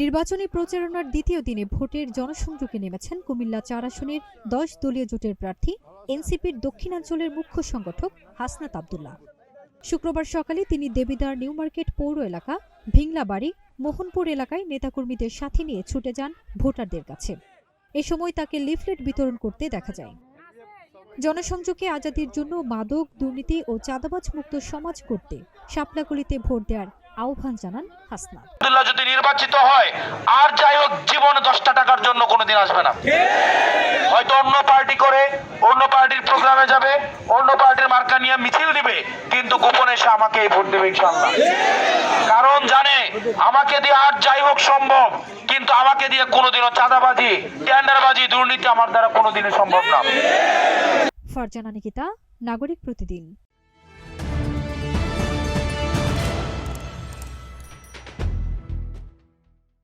নির্বাচনী প্রচারণার দ্বিতীয় দিনে ভোটের জনসংযোগে নেমেছেন কুমিল্লা চার আসনের দশ দলীয় জোটের প্রার্থী এনসিপির দক্ষিণাঞ্চলের মুখ্য সংগঠক হাসনাত আবদুল্লাহ। শুক্রবার সকালে তিনি দেবিদার নিউ মার্কেট পৌর এলাকা ভিংলাবাড়ি মোহনপুর এলাকায় নেতাকর্মীদের সাথে নিয়ে ছুটে যান ভোটারদের কাছে। এ সময় তাকে লিফলেট বিতরণ করতে দেখা যায়। জনসংযোগে আজাদির জন্য মাদক, দুর্নীতি ও চাঁদাবাজ মুক্ত সমাজ করতে শাপলাগুলিতে ভোট দেওয়ার আহ্বান জানান হাসনাত। আব্দুল্লাহ যদি নির্বাচিত হয়, আর যাই হোক, জীবনে দশটা টাকার জন্য কোনোদিন আসবে না। হয়তো অন্য পার্টি করে, অন্য পার্টির প্রোগ্রামে যাবে, অন্য পার্টির মার্কা নিয়ে মিছিল দিবে, কিন্তু গোপনে সে আমাকে ভোট দেবে ইনশাল্লাহ কারণ জানে, আমাকে দিয়ে আর যাই হোক সম্ভব, কিন্তু আমাকে দিয়ে কোনোদিনও চাঁদাবাজি, টেন্ডারবাজি, দুর্নীতি আমার দ্বারা কোনোদিনই সম্ভব না। ফারজানা নিকিতা নাগরিক প্রতিদিন।